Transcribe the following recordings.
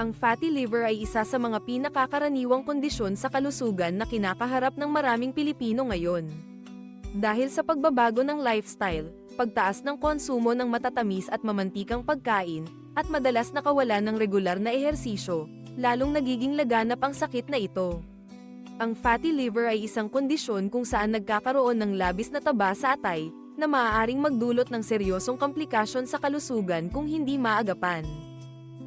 Ang fatty liver ay isa sa mga pinakakaraniwang kondisyon sa kalusugan na kinakaharap ng maraming Pilipino ngayon. Dahil sa pagbabago ng lifestyle, pagtaas ng konsumo ng matatamis at mamantikang pagkain, at madalas nakawalan ng regular na ehersisyo, lalong nagiging laganap ang sakit na ito. Ang fatty liver ay isang kondisyon kung saan nagkakaroon ng labis na taba sa atay, na maaaring magdulot ng seryosong komplikasyon sa kalusugan kung hindi maagapan.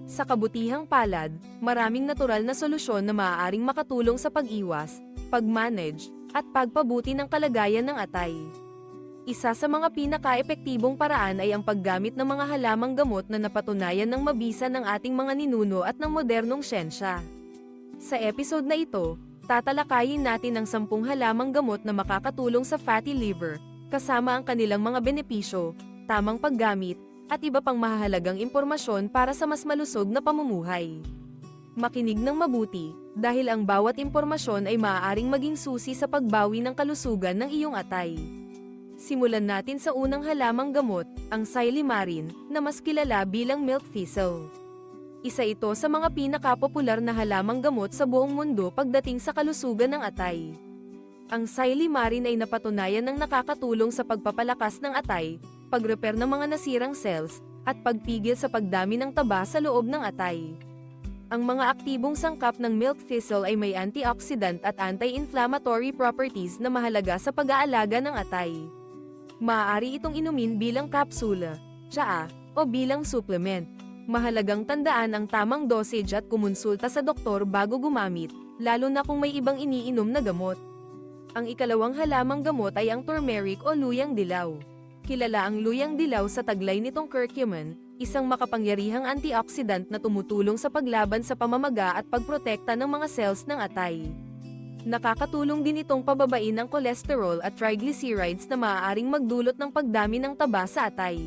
Sa kabutihang palad, maraming natural na solusyon na maaaring makatulong sa pag-iwas, pag-manage, at pagpabuti ng kalagayan ng atay. Isa sa mga pinaka-epektibong paraan ay ang paggamit ng mga halamang gamot na napatunayan ng mabisa ng ating mga ninuno at ng modernong siyensya. Sa episode na ito, tatalakayin natin ang sampung halamang gamot na makakatulong sa fatty liver, kasama ang kanilang mga benepisyo, tamang paggamit, at iba pang mahahalagang impormasyon para sa mas malusog na pamumuhay. Makinig ng mabuti, dahil ang bawat impormasyon ay maaaring maging susi sa pagbawi ng kalusugan ng iyong atay. Simulan natin sa unang halamang gamot, ang Silymarin, na mas kilala bilang milk thistle. Isa ito sa mga pinakapopular na halamang gamot sa buong mundo pagdating sa kalusugan ng atay. Ang Silymarin ay napatunayan ng nakakatulong sa pagpapalakas ng atay, pag-repair ng mga nasirang cells, at pagpigil sa pagdami ng taba sa loob ng atay. Ang mga aktibong sangkap ng milk thistle ay may antioxidant at anti-inflammatory properties na mahalaga sa pag-aalaga ng atay. Maaari itong inumin bilang kapsula, tsaa, o bilang supplement. Mahalagang tandaan ang tamang dosage at kumonsulta sa doktor bago gumamit, lalo na kung may ibang iniinom na gamot. Ang ikalawang halamang gamot ay ang turmeric o luyang dilaw. Kilala ang luyang dilaw sa taglay nitong curcumin, isang makapangyarihang antioxidant na tumutulong sa paglaban sa pamamaga at pagprotekta ng mga cells ng atay. Nakakatulong din itong pababain ang cholesterol at triglycerides na maaaring magdulot ng pagdami ng taba sa atay.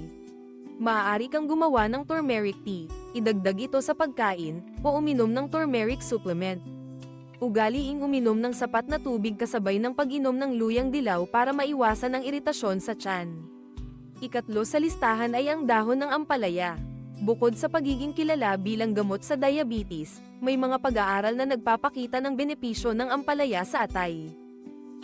Maaari kang gumawa ng turmeric tea, idagdag ito sa pagkain, o uminom ng turmeric supplement. Ugaliing uminom ng sapat na tubig kasabay ng pag-inom ng luyang dilaw para maiwasan ang iritasyon sa tiyan. Ikatlo sa listahan ay ang dahon ng ampalaya. Bukod sa pagiging kilala bilang gamot sa diabetes, may mga pag-aaral na nagpapakita ng benepisyo ng ampalaya sa atay.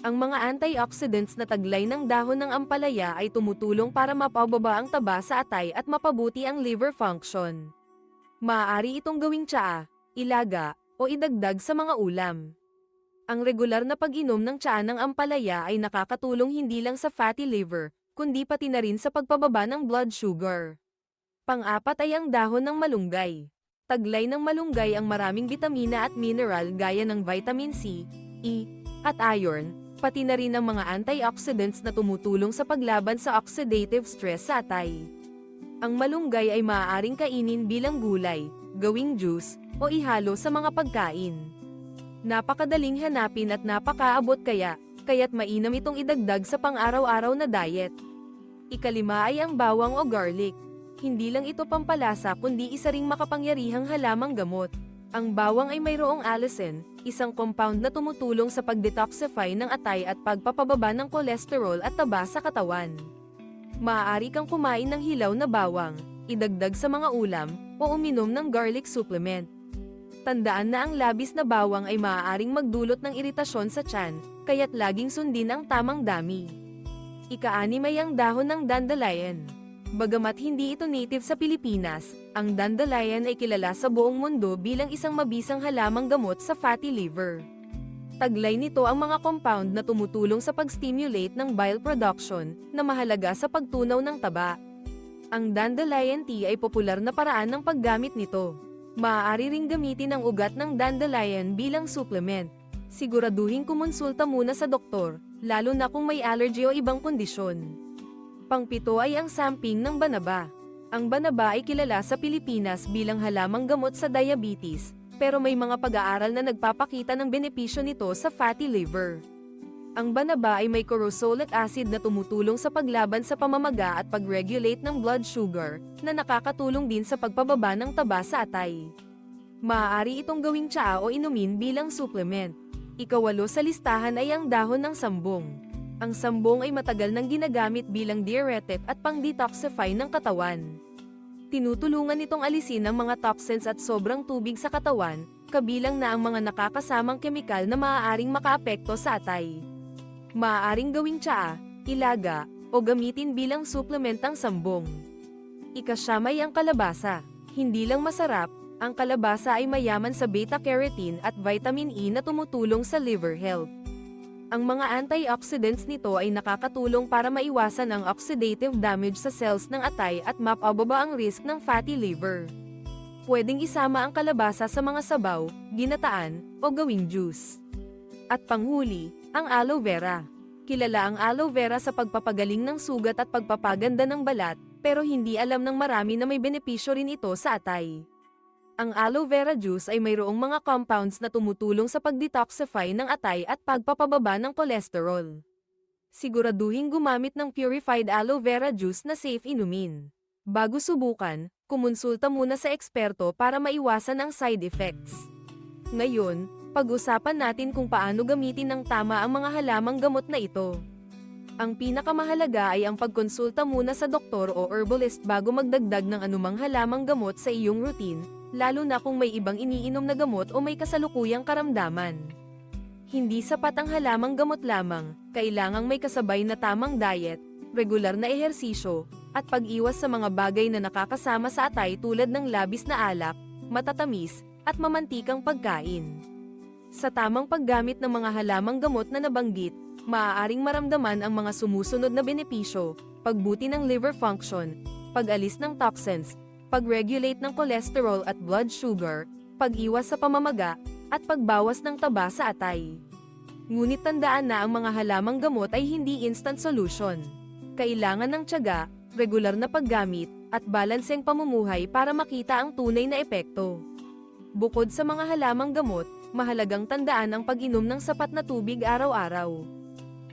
Ang mga antioxidants na taglay ng dahon ng ampalaya ay tumutulong para mapababa ang taba sa atay at mapabuti ang liver function. Maaari itong gawing tsaa, ilaga, o idagdag sa mga ulam. Ang regular na pag-inom ng tsaa ng ampalaya ay nakakatulong hindi lang sa fatty liver, kundi pati na rin sa pagpababa ng blood sugar. Pang-apat ay ang dahon ng malunggay. Taglay ng malunggay ang maraming bitamina at mineral gaya ng vitamin C, E, at iron, pati na rin ang mga antioxidants na tumutulong sa paglaban sa oxidative stress sa atay. Ang malunggay ay maaaring kainin bilang gulay, gawing juice, o ihalo sa mga pagkain. Napakadaling hanapin at napakaabot kaya, kaya't mainam itong idagdag sa pang-araw-araw na diet. Ikalima ay ang bawang o garlic. Hindi lang ito pampalasa kundi isa ring makapangyarihang halamang gamot. Ang bawang ay mayroong allicin, isang compound na tumutulong sa pag-detoxify ng atay at pagpapababa ng kolesterol at taba sa katawan. Maaari kang kumain ng hilaw na bawang, idagdag sa mga ulam, o uminom ng garlic supplement. Tandaan na ang labis na bawang ay maaaring magdulot ng iritasyon sa tiyan, kaya't laging sundin ang tamang dami. Ika-anim ay ang dahon ng dandelion. Bagamat hindi ito native sa Pilipinas, ang dandelion ay kilala sa buong mundo bilang isang mabisang halamang gamot sa fatty liver. Taglay nito ang mga compound na tumutulong sa pag-stimulate ng bile production, na mahalaga sa pagtunaw ng taba. Ang dandelion tea ay popular na paraan ng paggamit nito. Maaari ring gamitin ang ugat ng dandelion bilang supplement. Siguraduhin kumonsulta muna sa doktor, lalo na kung may allergy o ibang kondisyon. Pangpito ay ang samping ng banaba. Ang banaba ay kilala sa Pilipinas bilang halamang gamot sa diabetes, pero may mga pag-aaral na nagpapakita ng benepisyo nito sa fatty liver. Ang banaba ay may corosolic acid na tumutulong sa paglaban sa pamamaga at pag-regulate ng blood sugar, na nakakatulong din sa pagpababa ng taba sa atay. Maaari itong gawing tsaa o inumin bilang supplement. Ikawalo sa listahan ay ang dahon ng sambong. Ang sambong ay matagal nang ginagamit bilang diuretic at pang-detoxify ng katawan. Tinutulungan itong alisin ang mga toxins at sobrang tubig sa katawan, kabilang na ang mga nakakasamang kemikal na maaaring makaapekto sa atay. Maaaring gawing tsaa, ilaga, o gamitin bilang suplementang sambong. Ikasyamay ang kalabasa. Hindi lang masarap, ang kalabasa ay mayaman sa beta-carotene at vitamin E na tumutulong sa liver health. Ang mga antioxidants nito ay nakakatulong para maiwasan ang oxidative damage sa cells ng atay at mapababa ang risk ng fatty liver. Pwedeng isama ang kalabasa sa mga sabaw, ginataan, o gawing juice. At panghuli, ang aloe vera. Kilala ang aloe vera sa pagpapagaling ng sugat at pagpapaganda ng balat, pero hindi alam ng marami na may benepisyo rin ito sa atay. Ang aloe vera juice ay mayroong mga compounds na tumutulong sa pag-detoxify ng atay at pagpapababa ng kolesterol. Siguraduhin gumamit ng purified aloe vera juice na safe inumin. Bago subukan, kumonsulta muna sa eksperto para maiwasan ang side effects. Ngayon, pag-usapan natin kung paano gamitin ng tama ang mga halamang gamot na ito. Ang pinakamahalaga ay ang pagkonsulta muna sa doktor o herbalist bago magdagdag ng anumang halamang gamot sa iyong routine, lalo na kung may ibang iniinom na gamot o may kasalukuyang karamdaman. Hindi sapat ang halamang gamot lamang, kailangang may kasabay na tamang diet, regular na ehersisyo, at pag-iwas sa mga bagay na nakakasama sa atay tulad ng labis na alak, matatamis, at mamantikang pagkain. Sa tamang paggamit ng mga halamang gamot na nabanggit, maaaring maramdaman ang mga sumusunod na benepisyo, pagbuti ng liver function, pag-alis ng toxins, pag-regulate ng cholesterol at blood sugar, pag-iwas sa pamamaga, at pagbawas ng taba sa atay. Ngunit tandaan na ang mga halamang gamot ay hindi instant solution. Kailangan ng tiyaga, regular na paggamit, at balanseng pamumuhay para makita ang tunay na epekto. Bukod sa mga halamang gamot, mahalagang tandaan ang pag-inom ng sapat na tubig araw-araw.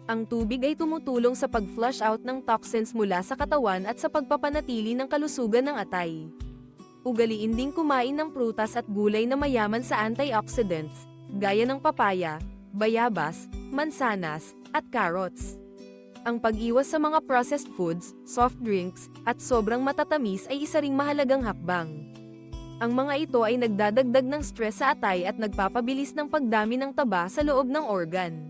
Ang tubig ay tumutulong sa pag-flush out ng toxins mula sa katawan at sa pagpapanatili ng kalusugan ng atay. Ugaliin ding kumain ng prutas at gulay na mayaman sa antioxidants, gaya ng papaya, bayabas, mansanas, at carrots. Ang pag-iwas sa mga processed foods, soft drinks, at sobrang matatamis ay isa ring mahalagang hakbang. Ang mga ito ay nagdadagdag ng stress sa atay at nagpapabilis ng pagdami ng taba sa loob ng organ.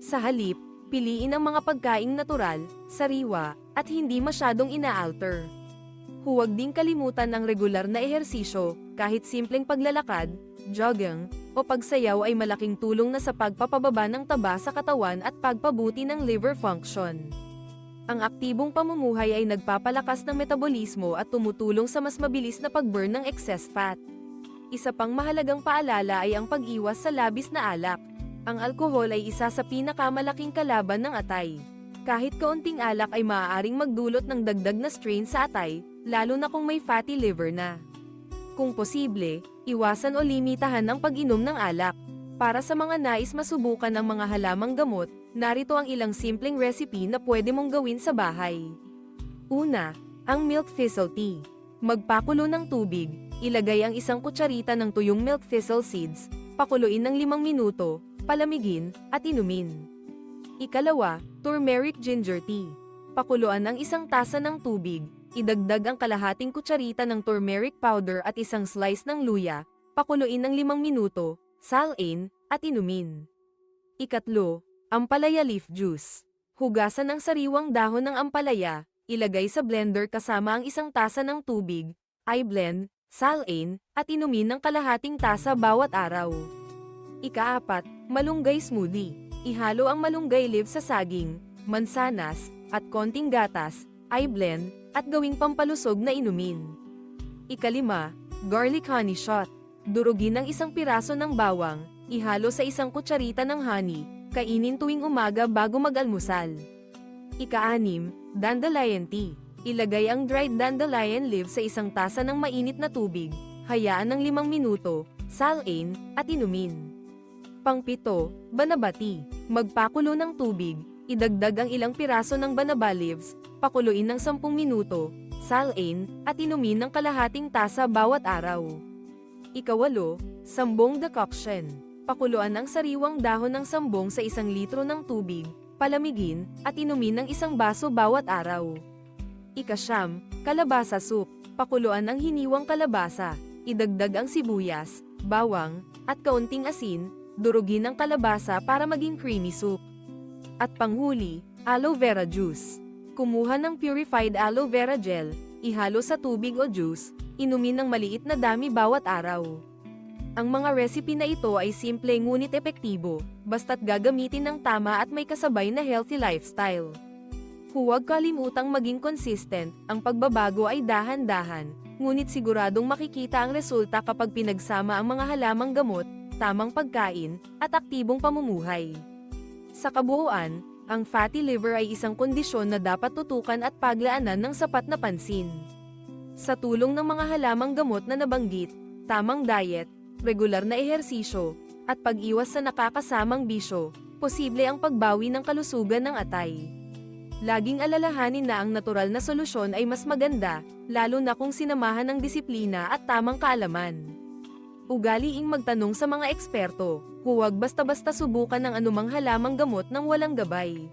Sa halip, piliin ang mga pagkaing natural, sariwa, at hindi masyadong ina-alter. Huwag ding kalimutan ang regular na ehersisyo, kahit simpleng paglalakad, jogging, o pagsayaw ay malaking tulong na sa pagpapababa ng taba sa katawan at pagpabuti ng liver function. Ang aktibong pamumuhay ay nagpapalakas ng metabolismo at tumutulong sa mas mabilis na pag-burn ng excess fat. Isa pang mahalagang paalala ay ang pag-iwas sa labis na alak. Ang alkohol ay isa sa pinakamalaking kalaban ng atay. Kahit kaunting alak ay maaaring magdulot ng dagdag na strain sa atay, lalo na kung may fatty liver na. Kung posible, iwasan o limitahan ang pag-inom ng alak. Para sa mga nais masubukan ang mga halamang gamot, narito ang ilang simpleng recipe na pwede mong gawin sa bahay. Una, ang milk thistle tea. Magpakulo ng tubig, ilagay ang isang kutsarita ng tuyong milk thistle seeds, pakuluin ng limang minuto, palamigin, at inumin. Ikalawa, turmeric ginger tea. Pakuluan ang isang tasa ng tubig, idagdag ang kalahating kutsarita ng turmeric powder at isang slice ng luya, pakuluin ng limang minuto, salain, at inumin. Ikatlo, ampalaya leaf juice. Hugasan ng sariwang dahon ng ampalaya, ilagay sa blender kasama ang isang tasa ng tubig, i-blend, salain, at inumin ng kalahating tasa bawat araw. Ikaapat, malunggay smoothie. Ihalo ang malunggay leaves sa saging, mansanas, at konting gatas, i-blend, at gawing pampalusog na inumin. Ikalima, garlic honey shot. Durugin ang isang piraso ng bawang, ihalo sa isang kutsarita ng honey, kainin tuwing umaga bago mag-almusal. Ikaanim, dandelion tea. Ilagay ang dried dandelion leaves sa isang tasa ng mainit na tubig, hayaan ng limang minuto, salain, at inumin. Pangpito, banaba tea. Magpakulo ng tubig, idagdag ang ilang piraso ng banaba leaves, pakuluin ng 10 minuto, salain, at inumin ng kalahating tasa bawat araw. Ikawalo, sambong decoction. Pakuluan ang sariwang dahon ng sambong sa isang litro ng tubig, palamigin, at inumin ng isang baso bawat araw. Ikasyam, kalabasa soup. Pakuluan ang hiniwang kalabasa. Idagdag ang sibuyas, bawang, at kaunting asin, durugin ang kalabasa para maging creamy soup. At panghuli, aloe vera juice. Kumuha ng purified aloe vera gel, ihalo sa tubig o juice, inumin ng maliit na dami bawat araw. Ang mga recipe na ito ay simple ngunit epektibo, basta't gagamitin ng tama at may kasabay na healthy lifestyle. Huwag kalimutang maging consistent, ang pagbabago ay dahan-dahan, ngunit siguradong makikita ang resulta kapag pinagsama ang mga halamang gamot, tamang pagkain, at aktibong pamumuhay. Sa kabuuan, ang fatty liver ay isang kondisyon na dapat tutukan at paglaanan ng sapat na pansin. Sa tulong ng mga halamang gamot na nabanggit, tamang diet, regular na ehersisyo, at pag-iwas sa nakakasamang bisyo, posible ang pagbawi ng kalusugan ng atay. Laging alalahanin na ang natural na solusyon ay mas maganda, lalo na kung sinamahan ng disiplina at tamang kaalaman. Ugaliing magtanong sa mga eksperto, huwag basta-basta subukan ng anumang halamang gamot ng walang gabay.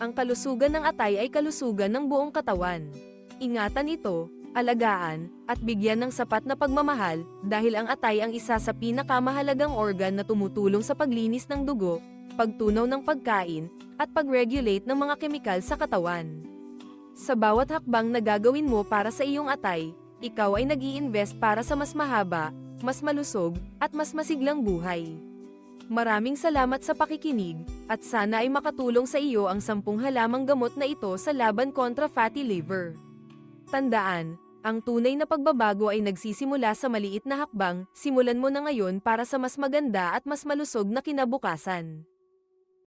Ang kalusugan ng atay ay kalusugan ng buong katawan. Ingatan ito, alagaan, at bigyan ng sapat na pagmamahal, dahil ang atay ang isa sa pinakamahalagang organ na tumutulong sa paglinis ng dugo, pagtunaw ng pagkain, at pag-regulate ng mga kemikal sa katawan. Sa bawat hakbang na gagawin mo para sa iyong atay, ikaw ay nag invest para sa mas mahaba, mas malusog, at mas masiglang buhay. Maraming salamat sa pakikinig, at sana ay makatulong sa iyo ang sampung halamang gamot na ito sa laban kontra fatty liver. Tandaan, ang tunay na pagbabago ay nagsisimula sa maliit na hakbang, simulan mo na ngayon para sa mas maganda at mas malusog na kinabukasan.